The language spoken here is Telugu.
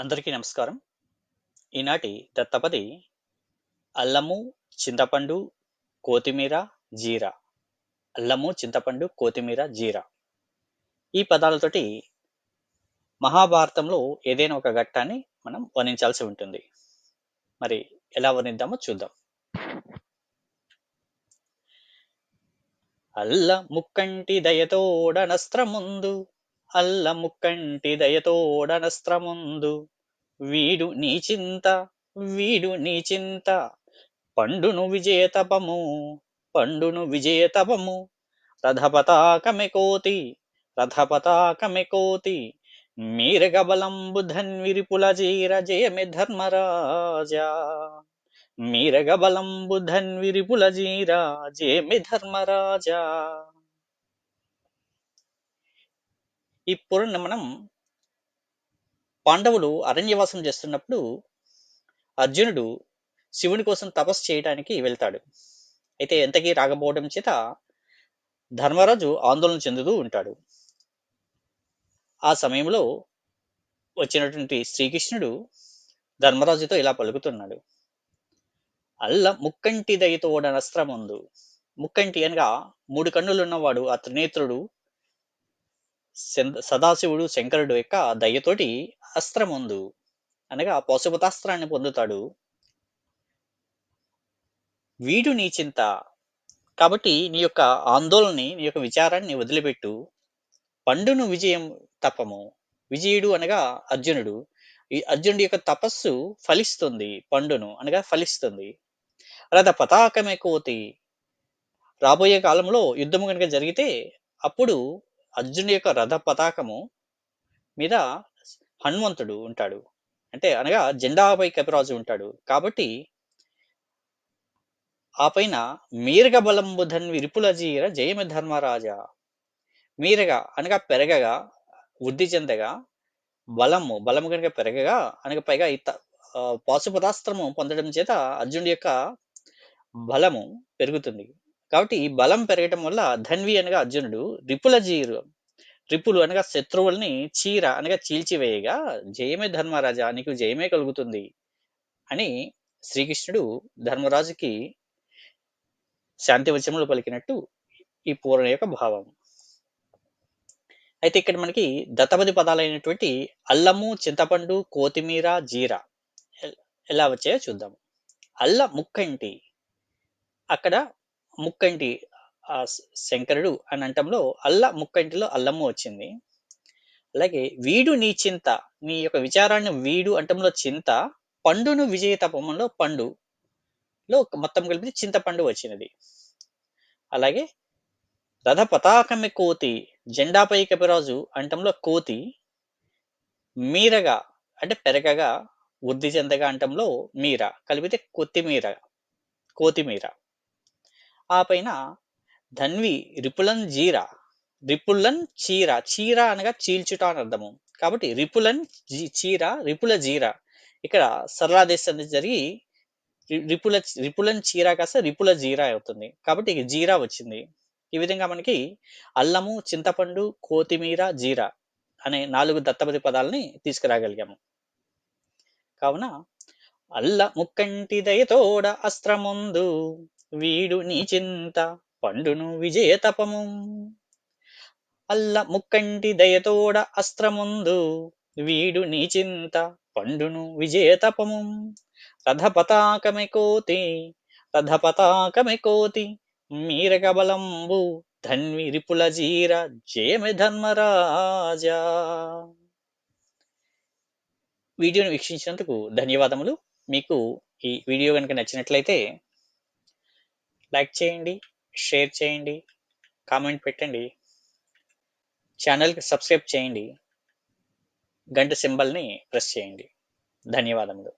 అందరికీ నమస్కారం. ఈనాటి దత్తపది అల్లము చింతపండు కొత్తిమీర జీరా. అల్లము చింతపండు కొత్తిమీర జీరా. ఈ పదాలతోటి మహాభారతంలో ఏదైనా ఒక ఘట్టాన్ని మనం వర్ణించాల్సి ఉంటుంది. మరి ఎలా వర్ణిద్దామో చూద్దాం. అల్ల ముక్కంటి దయతోడనస్త్రముందు అల్ల ముక్కంటి దయతోడనస్త్రముందు వీడు నీ చింత వీడు నీ చింత. పండును విజయతపము పండును విజయతపము రథపతాకమె కోతి రథపతాకమె కోతి. మీరగబలంబు ధన్విరిపుల జీర జయమి ధర్మరాజా. మీరగబలంబు ధన్విరిపుల జీర జయమి ధర్మరాజా. ఈ పురాణ మనం పాండవులు అరణ్యవాసం చేస్తున్నప్పుడు అర్జునుడు శివుని కోసం తపస్సు చేయడానికి వెళ్తాడు. అయితే ఎంతకీ రాకపోవడం చేత ధర్మరాజు ఆందోళన చెందుతూ ఉంటాడు. ఆ సమయంలో వచ్చినటువంటి శ్రీకృష్ణుడు ధర్మరాజుతో ఇలా పలుకుతున్నాడు. అల్ల ముక్కంటి దయతోడనస్త్రముందు. ముక్కంటి అనగా మూడు కన్నులు ఉన్నవాడు ఆ త్రినేత్రుడు సదాశివుడు శంకరుడు యొక్క దయ్యతోటి అస్త్రముందు అనగా పశుపతాస్త్రాన్ని పొందుతాడు. వీడు నీ చింత కాబట్టి నీ యొక్క ఆందోళనని నీ యొక్క విచారాన్ని వదిలిపెట్టు. పండును విజయం తపము విజయుడు అనగా అర్జునుడు. ఈ అర్జునుడి యొక్క తపస్సు ఫలిస్తుంది పండును అనగా ఫలిస్తుంది. రథ పతాకమే కోతి రాబోయే కాలంలో యుద్ధము కనుక జరిగితే అప్పుడు అర్జునుడి యొక్క రథ పతాకము మీద హనుమంతుడు ఉంటాడు. అంటే అనగా జెండాపై కపిరాజు ఉంటాడు. కాబట్టి ఆ పైన మీరగ బలంబుధన్ విరుపుల జీర జయమ ధర్మరాజా. మీరగా అనగా పెరగగా వృద్ధి చెందగా బలము బలము కనుక పెరగగా అనగా పైగా ఇత పాశుపదాస్త్రము పొందడం చేత అర్జునుడి యొక్క బలము పెరుగుతుంది. కాబట్టి ఈ బలం పెరగటం వల్ల ధన్వి అనగా అర్జునుడు రిపుల జీరు రిపులు అనగా శత్రువుల్ని చీర అనగా చీల్చివేయగా జయమే ధర్మరాజా నీకు జయమే కలుగుతుంది అని శ్రీకృష్ణుడు ధర్మరాజుకి శాంతి వచములు పలికినట్టు ఈ పూర్ణ యొక్క భావం. అయితే ఇక్కడ మనకి దత్తపది పదాలైనటువంటి అల్లము చింతపండు కొత్తిమీర జీర ఎలా వచ్చాయో చూద్దాం అల్ల ముక్కంటి. అక్కడ ముక్కంటి ఆ శంకరుడు అని అంటంలో అల్ల ముక్కంటిలో అల్లమ్మ వచ్చింది. అలాగే వీడు నీ చింత నీ యొక్క విచారాన్ని వీడు అంటంలో చింత పండును విజయ తపమంలో పండు లో మొత్తం కలిపి చింతపండు వచ్చినది. అలాగే రథ పతాకమే కోతి జెండాపై కపిరాజు అంటంలో కోతి మీరగా అంటే పెరగగా వృద్ధి చెందగా అంటంలో మీర కలిపితే కొత్తిమీర కోతిమీర. ఆ పైన ధన్వి రిపులన్ జీరా. రిపులన్ చీర. చీర అనగా చీల్చుట అని అర్థము. కాబట్టి రిపులన్ చీర రిపుల జీర. ఇక్కడ సరళాదేశం జరిగి రిపుల రిపులన్ చీర కాస్త రిపుల జీరా అవుతుంది. కాబట్టి జీరా వచ్చింది. ఈ విధంగా మనకి అల్లము చింతపండు కొత్తిమీర జీరా అనే నాలుగు దత్తపతి పదాలని తీసుకురాగలిగాము. కావున అల్ల ముక్కంటి దయతోడ అస్త్రముందు వీడు నీ చింత పండును విజయతపము అల్ల ముక్కంటి దయతోడ అస్త్రముందు వీడు నీ చింత పండును విజయతపము రథపతాకమె కోతి రథపతాకమె కోతి మీరకబలంబు ధన్వి రిపుల జీర జయమి ధర్మరాజా. వీడియోను వీక్షించినందుకు ధన్యవాదములు. మీకు ఈ వీడియో కనుక నచ్చినట్లయితే లైక్ చేయండి షేర్ చేయండి కామెంట్ పెట్టండి. ఛానల్కి సబ్స్క్రైబ్ చేయండి. గంట సింబల్ని ప్రెస్ చేయండి. ధన్యవాదములు.